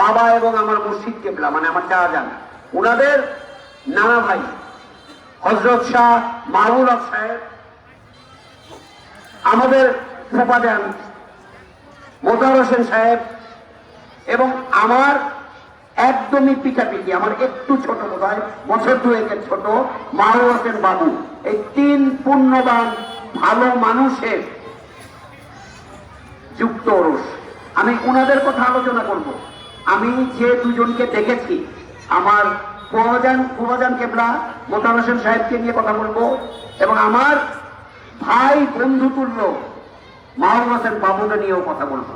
বাবা এবং আমার মুর্শিদ কেবলা মানে আমার চাওয়া যান ওনাদের নানা ভাই, হজরত শাহ মাহবুল হক সাহেব, আমাদের ফোপা যান মোতার হোসেন সাহেব এবং আমার একদমই পিঠাপিঠি, আমার একটু ছোট বোধ হয়, বছর দুয়েকের ছোট মাহবুব হোসেন বাবু এই তিন পুণ্যবান, ভালো মানুষের যুক্ত আমি ওনাদের কথা আলোচনা করব। আমি যে দুজনকে দেখেছি, আমার ফুয়াজান ফুয়াজান কেবলা মোতার হোসেন সাহেবকে নিয়ে কথা বলব, এবং আমার ভাই বন্ধু তুল্য মাহবুব হোসেন বাবুকে নিয়েও কথা বলব।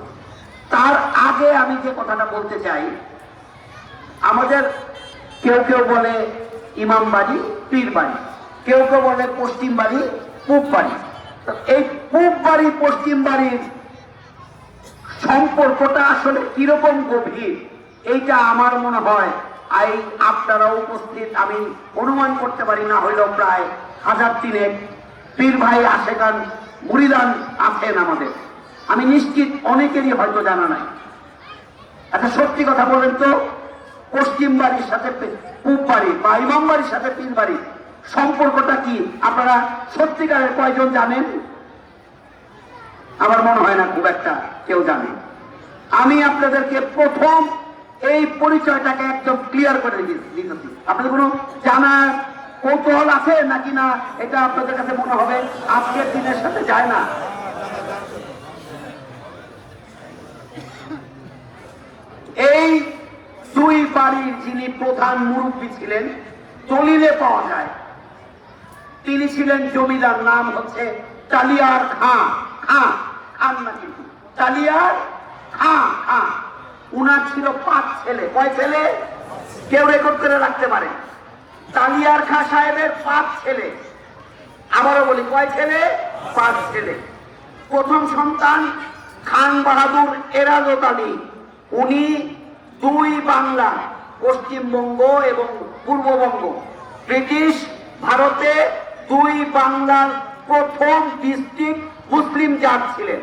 তার আগে আমি যে কথাটা বলতে চাই, আমাদের কেউ কেউ বলে ইমাম বাড়ি, পীর বাড়ি, কেউ কেউ বলে পশ্চিম বাড়ি, পূব বাড়ি। এই পূব বাড়ি, পশ্চিম বাড়ির সম্পর্কটা আসলে কীরকম গভীর, এইটা আমার মনে হয়। এই আপনারা উপস্থিত, আমি অনুমান করতে পারি না হইলেও প্রায় হাজার তিনেক পীর ভাই, আশেকান, মুরিদান আছেন আমাদের। আমি নিশ্চিত অনেকেরই হয়তো জানা নাই। আচ্ছা সত্যি কথা বলেন তো, পশ্চিম বাড়ির সাথে পূব বাড়ি বা ইমাম বাড়ির সাথে পীর বাড়ি সম্পর্কটা কি? আপনারা সত্যিকারের কয়জন জানেন? আমার মনে হয় না খুব একটা কেউ জানে। আমি আপনাদেরকে প্রথম এই পরিচয়টাকে একদম ক্লিয়ার করে দিতেছি আপনাদের কোনো জানার কৌতূহল আছে নাকি না, এটা আপনাদের কাছে মনে হবে, আজকের দিনের সাথে যায় না। এই দুই বাড়ির যিনি প্রধান মুরব্বী ছিলেন, দলিলে পাওয়া যায়। তিনি ছিলেন জমিদার, নাম হচ্ছে টালিয়ার খাঁ খাঁ। খান না কিন্তু টালিয়ার খাঁ খাঁ উনার ছিল পাঁচ ছেলে। কয় ছেলে? কেউ রেকর্ড করে রাখতে পারে। টালিয়ার খাঁ সাহেবের পাঁচ ছেলে। আবারও বলি, কয় ছেলে? পাঁচ ছেলে। প্রথম সন্তান খান বাহাদুর এরাজত আলী উনি দুই বাংলা, পশ্চিমবঙ্গ এবং পূর্ববঙ্গ। ব্রিটিশ ভারতে দুই বাংলার প্রথম ডিস্ট্রিক্ট মুসলিম জাত ছিলেন।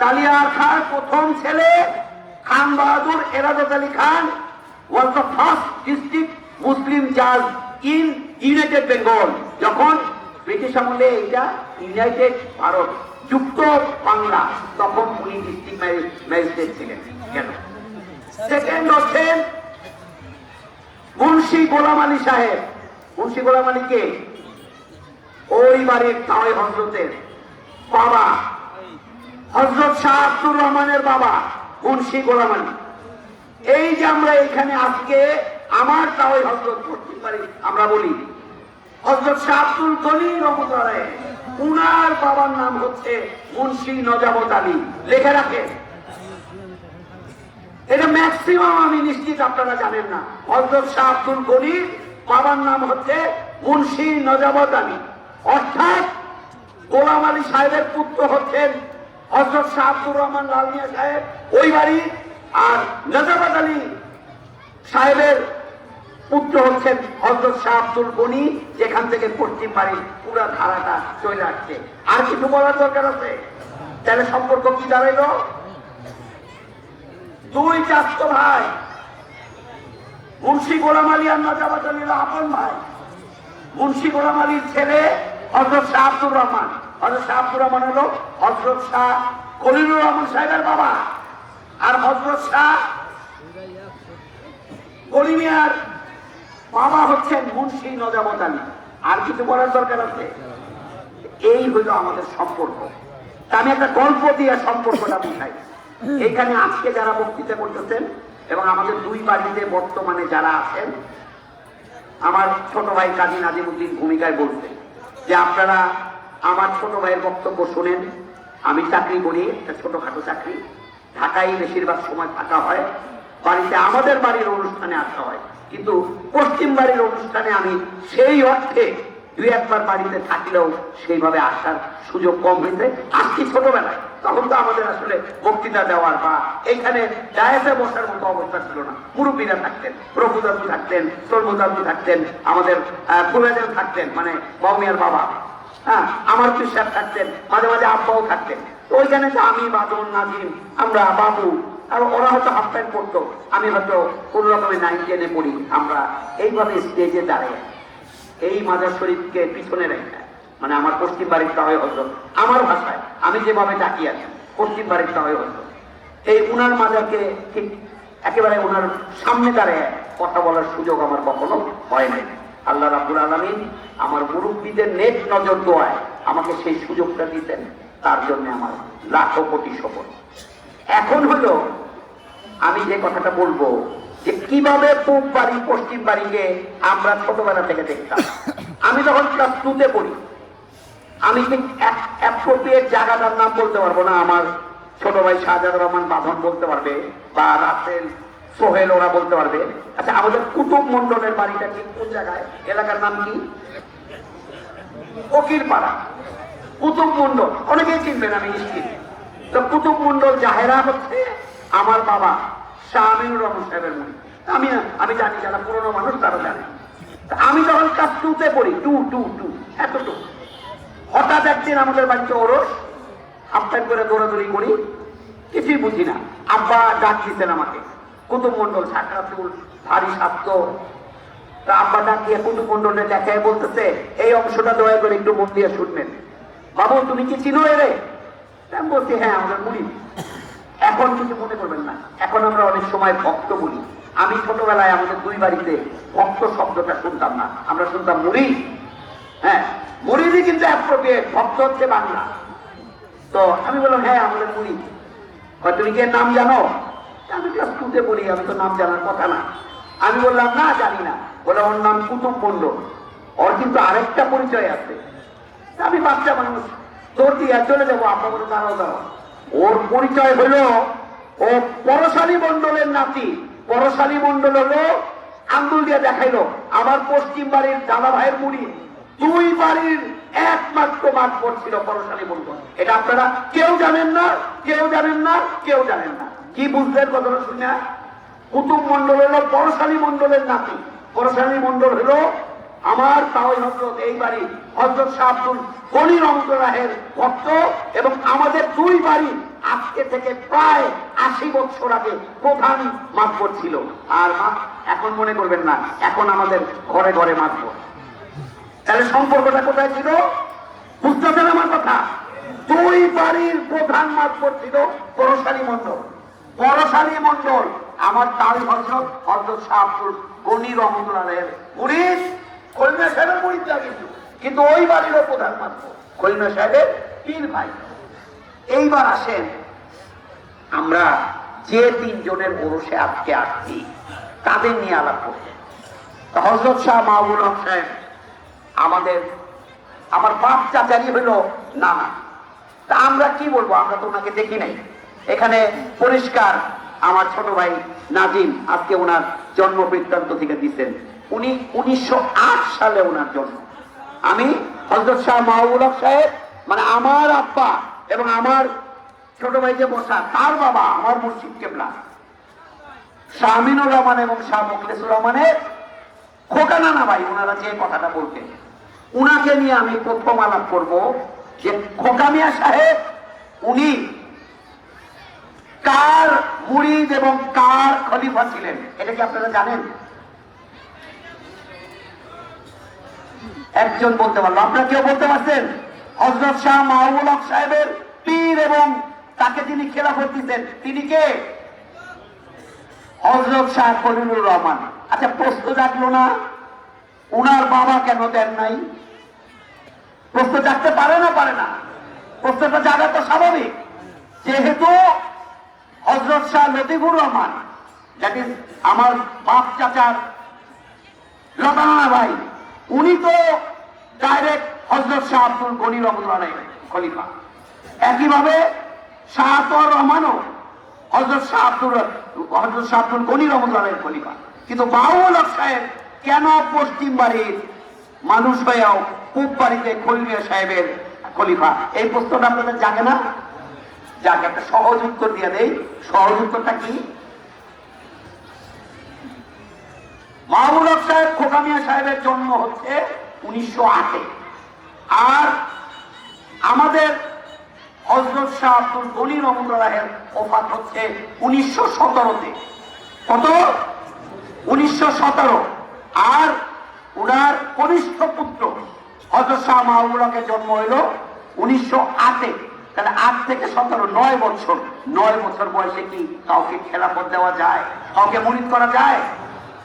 তালিয়ার খান প্রথম ছেলে Khan Bahadur Erajat Ali Khan was the first district Muslim জাজ ইন ইউনাইটেড বেঙ্গল যখন ব্রিটিশ আমলে এটা ইউনাইটেড ভারত যুক্ত বাংলা, তখন উনি ডিস্ট্রিক্ট ম্যাজিস্ট্রেট ছিলেন কেন? সেকেন্ড হচ্ছেন মুন্সি গোলাম আলী সাহেব। মুন্সি গোলাম আলী কে? ওই বাড়ির তাওয়াই হজরতের। বাবা। হজরত শাহ আব্দুর রহমানের বাবা, মুন্সি গোলাম আলী। এই যে আমরা এখানে আজকে আমার তাওয়াই হজরত পশ্চিম বাড়ি, আমরা বলি। হজরত শাহ আব্দুল গনি রহমতুল্লাহ উনার বাবার নাম হচ্ছে মুন্সি নজাবত আলী। লেখে রাখেন। এটা ম্যাক্সিমাম আমি নিশ্চিত আপনারা জানেন না। হজরত শাহ আব্দুল গনির বাবার নাম হচ্ছে মুন্সি নজাবত আলী। অর্থাৎ গোলাম আলী সাহেবের পুত্র হচ্ছেন হজরত শাহ আব্দুর রহমান লাল মিয়া সাহেব। ওই বাড়ি আর নজাবাদ আলী সাহেবের পুত্র হচ্ছেন হজরত শাহ আব্দুল গনি, যেখান থেকে পশ্চিম বাড়ির পুরো ধারাটা চলে আসছে। আর কিছু বলার দরকার আছে? তাহলে সম্পর্ক কি দাঁড়াইলো? দুই চাস্ত ভাই, মুন্সি গোলাম আলী আর নজাবাদ আলী আপন ভাই। মুন্সি গোলাম আলীর ছেলে হজরত শাহ আব্দুর রহমান। হজরত শাহ আব্দুর রহমান হলো হজরত শাহ খলিলুর রহমান সাহেবের বাবা। আর হজরত শাহ কলিমিয়ার বাবা হচ্ছেন মুন্সি নজামত আলী। আর কিছু বলার দরকার আছে? এই হইল আমাদের সম্পর্ক। আমি একটা গল্প দিয়ে সম্পর্কটা বুঝাই। এখানে আজকে যারা বক্তৃতা করতেছেন এবং আমাদের দুই বাড়িতে বর্তমানে যারা আছেন, আমার ছোট ভাই কাজী নাজিমুদ্দিন ভূমিকায় বলছে যে আপনারা আমার ছোট ভাইয়ের বক্তব্য শোনেন, আমি চাকরি করি, একটা ছোটখাটো চাকরি। ঢাকায় বেশিরভাগ সময় থাকা হয়। বাড়িতে আমাদের বাড়ির অনুষ্ঠানে আসা হয়। কিন্তু পশ্চিম বাড়ির অনুষ্ঠানে আমি সেই অর্থে দুই একবার বাড়িতে থাকলেও সেইভাবে আসার সুযোগ কম হয়েছে। আজকে ছোটবেলায়। তখন তো আমাদের আসলে বক্তৃতা দেওয়ার বা এইখানে ডায়াসে বসার মতো অবস্থা ছিল না। মুরব্বীরা থাকতেন প্রভুদাদু থাকতেন সর্বদাদু থাকতেন, আমাদের কুলেদেব থাকতেন মানে বাউমিয়ার বাবা। হ্যাঁ আমার পিসাব থাকতেন, মাঝে মাঝে আব্বাও থাকতেন। তো ওইখানে তো আমি বাদন নাজিম, আমরা, বাবু, আর ওরা হয়তো হাফ প্যান্ট পরতো। আমি হয়তো কোনো রকমের নাইন টেনে পড়ি। আমরা এইভাবে স্টেজে দাঁড়িয়ে এই মাজার শরীফকে পিছনে রেখে। মানে আমার পশ্চিম বাড়ির তাহলে হতো আমার ভাষায়, আমি যেভাবে তাকিয়ে আছি, পশ্চিম বাড়ির তাহলে হতো এই উনার মাজারকে ঠিক একেবারে ওনার সামনে দাঁড়িয়ে কথা বলার সুযোগ আমার কখনো হয় নাই। আল্লাহ রাবুল আলমিন আমার মুরব্বীদের নেট নজর দোয়ায় আমাকে সেই সুযোগটা দিতেন, তার জন্য আমার লাখো কোটি শপথ। এখন হলো আমি যে কথাটা বলব যে কীভাবে পূব বাড়ি, পশ্চিম বাড়িকে আমরা ছোটবেলা থেকে দেখতাম। আমি যখন ক্লাস টুতে পড়ি আমি জায়গাটার নাম বলতে পারব না, আমার ছোট ভাই শাহজাদ রহমান বাঁধন বলতে পারবে, বা রাসেল সোহেল ওরা বলতে পারবে। আচ্ছা আমাদের কুতুব মন্ডলের বাড়িটা ঠিক কোন জায়গায়? এলাকার নাম কি? পাড়া কুতুব মন্ডল অনেকেই চিনবেন আমি তো কুতুব মন্ডল জাহেরা হচ্ছে আমার বাবা শাহ আমিনুর রহমান সাহেবের মুড়ি। আমি আমি জানি যারা পুরনো মানুষ তারা জানে। আমি যখন ক্লাস টুতে পড়ি টু টু টু এতটুকু। হঠাৎ একদিন আমাদের বাড়িতে ওরস, হাফটাইম করে দৌড়াদৌড়ি করি, কিছুই বুঝি না। আব্বা ডাক দিতেন আমাকে, কুতুব মন্ডল সাকরাতুল ভারী স্বাস্থ্য। তা আব্বা ডাক দিয়ে কুতুব মন্ডলে দেখায়, বলতেছে, এই অংশটা দয়া করে একটু মন দিয়ে শুনবেন। বাবু, তুমি কি চিনো এরে আমি বলছি হ্যাঁ আমাদের মুড়ি এখন কিছু মনে করবেন না। এখন আমরা অনেক সময় ভক্ত বলি। আমি ছোটবেলায় আমাদের দুই বাড়িতে ভক্ত শব্দটা শুনতাম না। আমরা শুনতাম মুড়ি। হ্যাঁ মুড়িরই কিন্তু অ্যাপ্রোপ্রিয়েট ভক্ত হচ্ছে বাংলা। তো আমি বললাম হ্যাঁ আমাদের মুড়ি তুমি কি নাম জানো? আমি ক্লাস টুতে বলি, আমি তো নাম জানার কথা না। আমি বললাম, না, জানি না। বলে ওর নাম কুতুব মন্ডল ওর কিন্তু আরেকটা পরিচয় আছে। আমি বাচ্চা মানুষ তোর দিয়ে চলে যাব আপনার বলে দাঁড়াও দাঁড়াও। ওর পরিচয় হলো, ও পরশালী মন্ডলের নাতি। পরশালী মন্ডল হলো, আঙ্গুল দিয়ে দেখাইলো, আমার পশ্চিম বাড়ির দাদা ভাইয়ের মুড়ি। দুই বাড়ির একমাত্র মাঠ পড়ছিল পরশালী মন্ডল এটা আপনারা কেউ জানেন না, কেউ জানেন না, কেউ জানেন না। কি বুঝলেন কথাটা শুনে? কুতুব মন্ডল হলো পরশালী মন্ডলের নাতি। পরশালী মন্ডল হলো আমার তাওই হজরত, এই বাড়ি। হজরত শাহ আব্দুল গনি রহমতুল্লাহের ভক্ত এবং আমাদের দুই বাড়ি আজকে থেকে প্রায় আশি বছর আগে প্রধান মাতবর ছিল। আর এখন মনে করবেন না, এখন আমাদের ঘরে ঘরে মাতবর তাহলে সম্পর্কটা কোথায় ছিল? বুঝতেছেন আমার কথা। দুই বাড়ির প্রধান মাতবর ছিল পরশালী মন্ডল পরশালী মন্ডল আমার তাই হজরত হজরত শাহ আব্দুল গনি রহমতুল্লাহের মুরিদ কলিমা সাহেবের মুরিদ না কিন্তু কিন্তু ওই বাড়িরও প্রধান মাতবর কলিমা সাহেবের পীর ভাই। এইবার আসেন, আমরা যে তিনজনের ওরসে আজকে আসছি, তাদের নিয়ে আলাপ করতে হজরত শাহ মাহবুল হক সাহেব আমাদের, আমার বাপ চাচারি হইল নানা। তা আমরা কি বলব? আমরা তো ওনাকে দেখি নাই। এখানে পরিষ্কার আমার ছোট ভাই নাজিম আজকে ওনার জন্ম বৃত্তান্ত থেকে দিচ্ছেন। উনি উনিশশো আট সালে ওনার জন্ম। আমি হজরত শাহ মাহবুল সাহেব মানে আমার আব্বা এবং আমার ছোট ভাই যে বসা তার বাবা আমার মুর্শিদ কেবলা। শাহ আমিনুর রহমান এবং শাহ মুখলেসুর রহমানের খোকা নানা ভাই, ওনারা যে কথাটা বলতেন। উনাকে নিয়ে আমি প্রথম আলাপ করব যে খোকা মিয়া সাহেব, উনি কার মুরিদ এবং কার খলিফা ছিলেন? এটা কি আপনারা জানেন? একজন বলতে পারল। আপনারা কেউ বলতে পারছেন? হজরত শাহ মাহবুল হক সাহেবের পীর এবং তাকে যিনি খেলাফত দিতেন। তিনি কে? হজরত শাহ কলিমুর রহমান। আচ্ছা প্রশ্ন জাগলো না? উনার বাবা কেন দেন নাই? প্রশ্ন জাগতে পারে না পারে না। প্রশ্নটা জাগা তো স্বাভাবিক। যেহেতু হজরত শাহ লতিফুর রহমান ইজ আমার বাপ চাচার লতানা ভাই উনি তো ডাইরেক্ট হজরত শাহ আব্দুল গনি রহমতুল্লাহ খলিফা। একইভাবে শাহাতর রহমানও হজরত শাহ আব্দুল হজরত শাহ আব্দুল গনি রহমতুল্লাহ খলিফা। কিন্তু বাউল সাহেব কেন পশ্চিম বাড়ির মানুষ হয়েও পূব বাড়িতে খলিফা সাহেবের খলিফা? এই প্রশ্নটা আপনাদের জাগে না? যাকে, একটা সহজ উত্তর দিয়ে দেই। সহজ উত্তরটা কি? মাহবুব সাহেব খোকামিয়া সাহেবের জন্ম হচ্ছে উনিশশো আটে। আর আমাদের হজরত শাহ আব্দুল গনি রহমতুল্লাহের ওফাত হচ্ছে উনিশশো সতেরোতে। কত? উনিশশো সতেরো। আর উনার কনিষ্ঠ পুত্র হজরত শাহ মাহবুলাকে জন্ম হইল উনিশশো আটে। তাহলে আট থেকে সতেরো, নয় বছর। নয় বছর বয়সে কি কাউকে খেলাফত দেওয়া যায়? কাউকে মনিত করা যায়?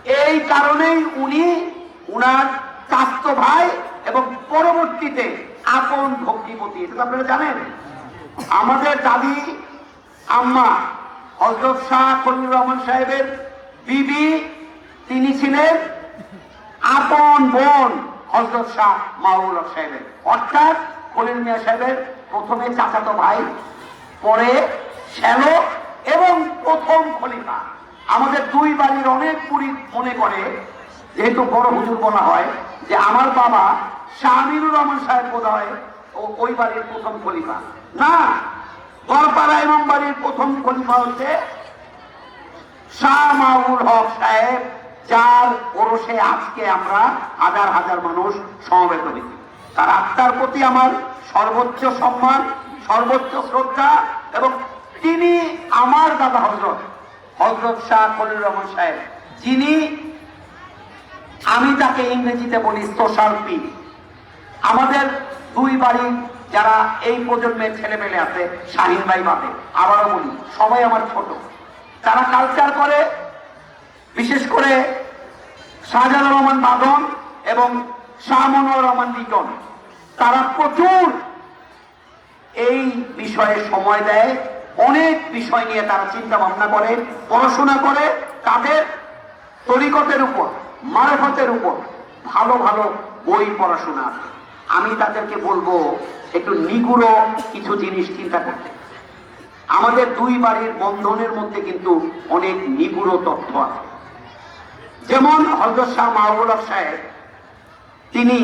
এই কারণেই উনি উনার চাস্ত ভাই এবং পরবর্তীতে আপন ভক্তিপতি এটা আপনারা জানেন। আমাদের দাদি, আম্মা হজরত শাহ খলিল রহমান সাহেবের বিবি, তিনি ছিলেন আপন বোন, হজরত শাহ হক সাহেবের। অর্থাৎ খলিল মিয়া সাহেবের প্রথমে চাচাতো ভাই, পরে শ্যালো এবং প্রথম খলিফা। আমাদের দুই বাড়ির অনেক পুরী মনে করে, যেহেতু বড় হুজুর বলা হয়, যে আমার বাবা শাহ আমিনুর রহমান সাহেব বোধ হয় ও ওই বাড়ির প্রথম খলিফা। না গড়পাড়া ইমাম বাড়ির প্রথম খলিফা হচ্ছে শাহ মাহবুল হক সাহেব। যার ওরসে আজকে আমরা হাজার হাজার মানুষ সমবেত হয়েছি। তার আত্মার প্রতি আমার সর্বোচ্চ সম্মান, সর্বোচ্চ শ্রদ্ধা এবং তিনি আমার দাদা হজরত হজরত শাহ খলিল রহমান সাহেব, যিনি আমি তাকে ইংরেজিতে বলি সোশ্যাল পি আমাদের দুই বাড়ি যারা এই প্রজন্মের ছেলে মেলে আছে, শাহিন ভাই বাদে, আবারও বলি, সবাই আমার ছোট। তারা কালচার করে বিশেষ করে শাহজাহান রহমান বাদন এবং শাহ মনোয়ার রহমান লিটন, তারা প্রচুর এই বিষয়ে সময় দেয়, অনেক বিষয় নিয়ে তারা চিন্তা ভাবনা করে, পড়াশোনা করে, তাদের তরিকতের উপর, মারফতের উপর ভালো ভালো বই পড়াশোনা। আমি তাদেরকে বলব, একটু নিগুড় কিছু জিনিস চিন্তা করতে। আমাদের দুই বাড়ির বন্ধনের মধ্যে কিন্তু অনেক নিগুড় তথ্য আছে। যেমন হজরত শাহ মাহবুল হক সাহেব, তিনি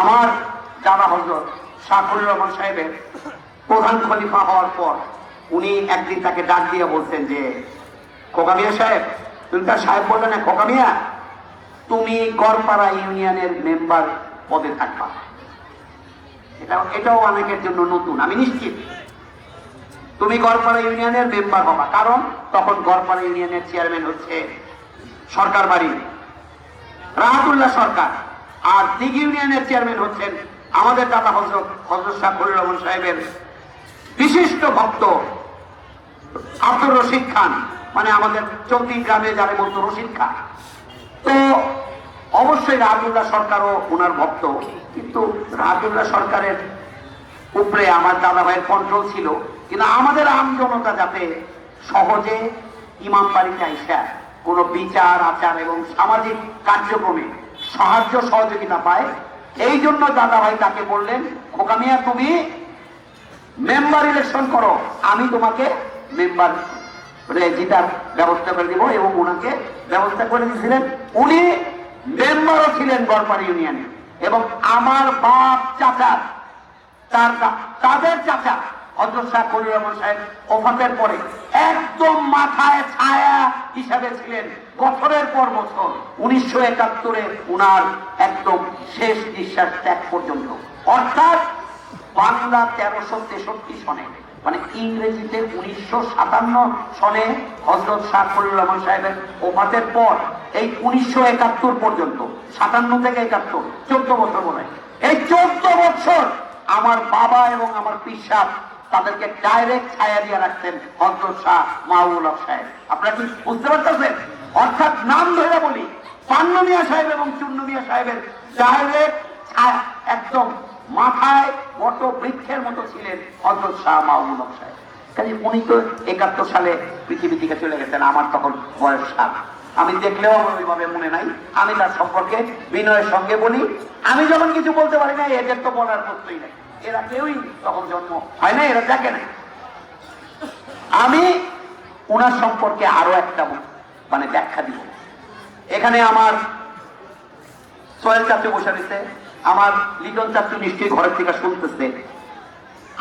আমার দাদা হজরত শাহরুর রহমান সাহেবের প্রধান খলিফা হওয়ার পর উনি একদিন তাকে ডাক দিয়ে বলতেন যে খোকামিয়া সাহেব, তুমি তার সাহেব বললেন না খোকামিয়া তুমি গড়পাড়া ইউনিয়নের মেম্বার পদে থাকবা। এটা এটাও অনেকের জন্য নতুন, আমি নিশ্চিত। তুমি গড়পাড়া ইউনিয়নের মেম্বার হবা, কারণ তখন গড়পাড়া ইউনিয়নের চেয়ারম্যান হচ্ছে সরকার বাড়ি। রাহাতুল্লাহ সরকার। আর দিঘ ইউনিয়নের চেয়ারম্যান হচ্ছেন আমাদের দাদা হজরত হজরত শাহ খলিল রহমান সাহেবের বিশিষ্ট ভক্ত আব্দুর রশিদ খান মানে আমাদের চৌধুরী গ্রামে যারা বলতো রশিদ খান। তো অবশ্যই রাহাতুল্লাহ সরকারও ওনার ভক্ত। কিন্তু রাহাতুল্লাহ সরকারের উপরে আমার দাদা ভাইয়ের কন্ট্রোল ছিল। কিন্তু আমাদের আম জনতা যাতে সহজে ইমাম বাড়িতে আইসা কোনো বিচার, আচার এবং সামাজিক কার্যক্রমে সাহায্য সহযোগিতা পায়। এই জন্য দাদা ভাই তাকে বললেন, খোকামিয়া, তুমি মেম্বার ইলেকশন করো। আমি তোমাকে মেম্বার জিতার ব্যবস্থা করে দিব এবং ওনাকে ব্যবস্থা করে দিয়েছিলেন। উনি মেম্বারও ছিলেন গড়পাড়ি ইউনিয়নে এবং আমার বাপ চাচা, তার তাদের চাচা হজরত পরে একদম মাথায় ছায়া হিসাবে ছিলেন। বছরের পর বছর উনিশশো একাত্তরে উনার একদম শেষ নিঃশ্বাস ত্যাগ পর্যন্ত। অর্থাৎ বাংলা তেরোশো তেষট্টি সনে মানে ইংরেজিতে উনিশশো সাতান্ন সনে হজরত শাহ খলিল রহমান সাহেবের ওফাতের পর এই উনিশশো একাত্তর পর্যন্ত, সাতান্ন থেকে একাত্তর, চোদ্দ বছর বলে এই চোদ্দ বছর আমার বাবা এবং আমার পিসাব তাদেরকে ডাইরেক্ট ছায়া দিয়ে রাখতেন হজরত শাহ মাহবুল সাহেব। আপনারা কি বুঝতে পারতেছেন? অর্থাৎ নাম ধরে বলি পান্ন মিয়া সাহেব এবং চূর্ণ মিয়া সাহেবের ডাইরেক্ট একদম মাথায় বট বৃক্ষের মতো ছিলেন হজরত শাহ মাহবুল সাহেব। কাজে উনি তো একাত্তর সালে পৃথিবী থেকে চলে গেছেন, আমার তখন বয়স সাত। আমি দেখলেও ওইভাবে মনে নাই। আমি তার সম্পর্কে বিনয়ের সঙ্গে বলি। আমি যখন কিছু বলতে পারি না, এদের তো বলার প্রশ্নই নাই। এরা কেউই তখন জন্ম হয় না, এরা দেখে না আমি ওনার সম্পর্কে আরও একটা মানে ব্যাখ্যা দিব। এখানে আমার সোহেল চাচু বসে রয়েছে, আমার লিটন চাচু নিশ্চয়ই ঘরের থেকে শুনতেছে।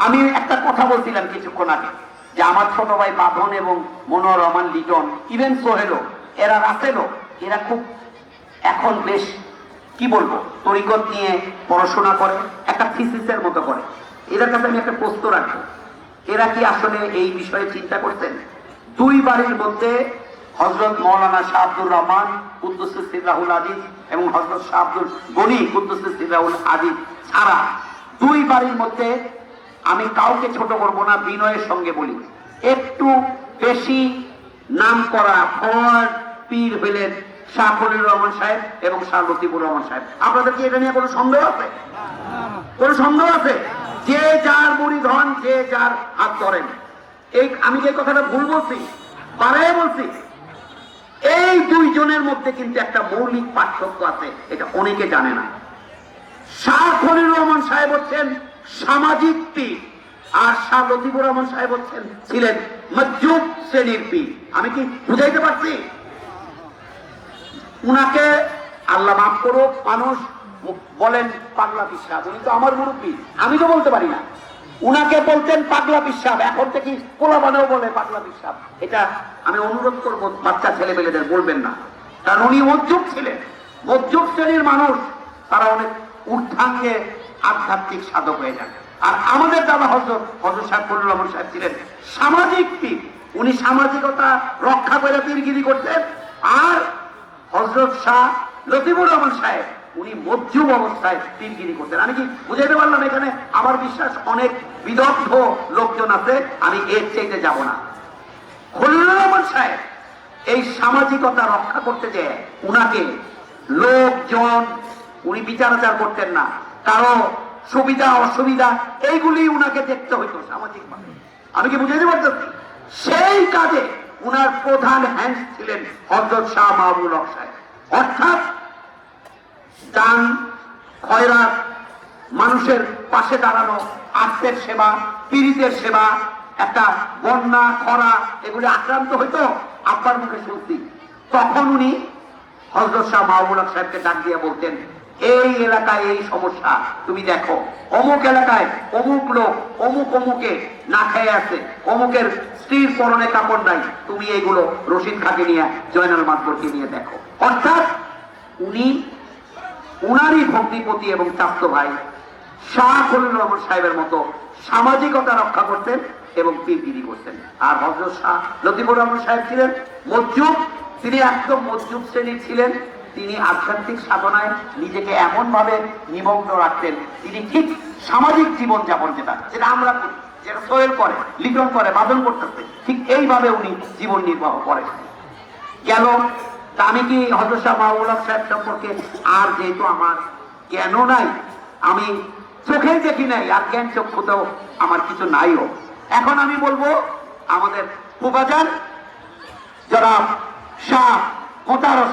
আমি একটা কথা বলছিলাম কিছুক্ষণ আগে, যে আমার ছোট ভাই বাঁধন এবং মনোরমান লিটন ইভেন সোহেলও, এরা রাসেলও, এরা খুব এখন বেশ, কি বলব, তরিকত নিয়ে পড়াশোনা করে। একটা থিসিসের মতো করে। এদের কাছে আমি একটা প্রশ্ন রাখব। এরা কি আসলে এই বিষয়ে চিন্তা করতেন? দুই বাড়ির মধ্যে হজরত মৌলানা শাহ আব্দুর রহমান, কুদ্দুস রাহুল আজিজ এবং হজরত শাহ আব্দুল গনি, কুদ্দুস রাহুল আজিজ ছাড়া দুই বাড়ির মধ্যে আমি কাউকে ছোট করব না, বিনয়ের সঙ্গে বলি। একটু বেশি নাম করা ফরওয়ার্ড পীর হইলেন শাহ ফলির রহমান সাহেব এবং শাহ লতিফুর রহমান সাহেব। আপনাদের কি এটা নিয়ে কোনো সন্দেহ আছে? কোন সন্দেহ আছে? যে যার মুড়ি ধন, যে যার হাত ধরেন। এই আমি যে কথাটা ভুল বলছি পাড়ায় বলছি, এই দুইজনের মধ্যে কিন্তু একটা মৌলিক পার্থক্য আছে, এটা অনেকে জানে না। শাহ খলিল রহমান সাহেব হচ্ছেন সামাজিক পীর, আর শাহ লতিফুর রহমান সাহেব হচ্ছেন ছিলেন মজ্জুব শ্রেণির পীর। আমি কি বুঝাইতে পারছি? উনাকে আল্লাহ মাফ করুক, মানুষ বলেন পাগলা পিসাব, উনি তো আমার মুরব্বী, আমি তো বলতে পারি না। উনাকে বলতেন পাগলা পিসাব, এখন থেকে কোলা কোলাবানেও বলে পাগলা পিসাব। এটা আমি অনুরোধ করব, বাচ্চা ছেলে পেলেদের বলবেন না। কারণ উনি মজ্জুব ছিলেন। মজ্জুব শ্রেণির মানুষ, তারা অনেক ঊর্ধ্বাঙ্গে আধ্যাত্মিক সাধক হয়ে যান। আর আমাদের দাদা হজরত হজরত সাহেব ফজলুর রহমান সাহেব ছিলেন, সামাজিক পীর। উনি সামাজিকতা রক্ষা করে পীরগিরি করতেন। আর হজরত শাহ লতিফুর রহমান সাহেব উনি মধ্যম অবস্থায় পীরগিরি করতেন আমি কি বুঝাইতে পারলাম এখানে? আমার বিশ্বাস, অনেক বিদগ্ধ লোকজন আছে, আমি এর চাইতে যাব না। খলিলুর রহমান সাহেব এই সামাজিকতা রক্ষা করতে যে উনাকে লোকজন, উনি বিচার আচার করতেন না, কারও সুবিধা, অসুবিধা, এইগুলি উনাকে দেখতে হইতো সামাজিক আমি কি বুঝাইতে পারতেছি? সেই কাজে উনার প্রধান হ্যান্ড ছিলেন হজরত শাহ মাহবুল হক সাহেব। অর্থাৎ দান খয়রাত মানুষের পাশে দাঁড়ানো, আত্মের সেবা, পীড়িতের সেবা, একটা বন্যা, খরা, এগুলি আক্রান্ত হইতো আব্বার মুখে শুনছি। তখন উনি হজরত শাহ মাহবুল সাহেবকে ডাক দিয়ে বলতেন, এই এলাকায় এই সমস্যা, তুমি দেখো, অমুক এলাকায় অমুক লোক, অমুক অমুকে না খেয়ে আছে, অমুকের স্ত্রীর পরনে কাপড় নাই, তুমি এইগুলো রশিদ খাকে নিয়ে জয়নাল মাতবরকে নিয়ে দেখো। অর্থাৎ উনি উনারই ভক্তিপতি এবং চাস্ত ভাই শাহ খলিল রহমান সাহেবের মতো সামাজিকতা রক্ষা করতেন এবং পীরগিরি করতেন। আর হজরত শাহ লতিফুর রহমান সাহেব ছিলেন মজ্জুব। তিনি একদম মজ্জুব শ্রেণির ছিলেন। তিনি আধ্যাত্মিক সাধনায় নিজেকে এমন ভাবে নিমগ্ন রাখতেন। তিনি ঠিক সামাজিক জীবন যাপন যেটা যেটা আমরা করি, যেটা সোয়েল করে, লিটন করে বাদন করতেছে। ঠিক এইভাবে উনি জীবন নির্বাহ করেন। গেল তা আমি কি হজরত শাহ মাহবুল্লাহ সাহেব সম্পর্কে আর যেহেতু আমার জ্ঞানও নাই, আমি চোখে দেখি নাই আর জ্ঞান চক্ষুতেও আমার কিছু নাইও। এখন আমি বলব আমাদের উপাজার যারা শাহ মোতারস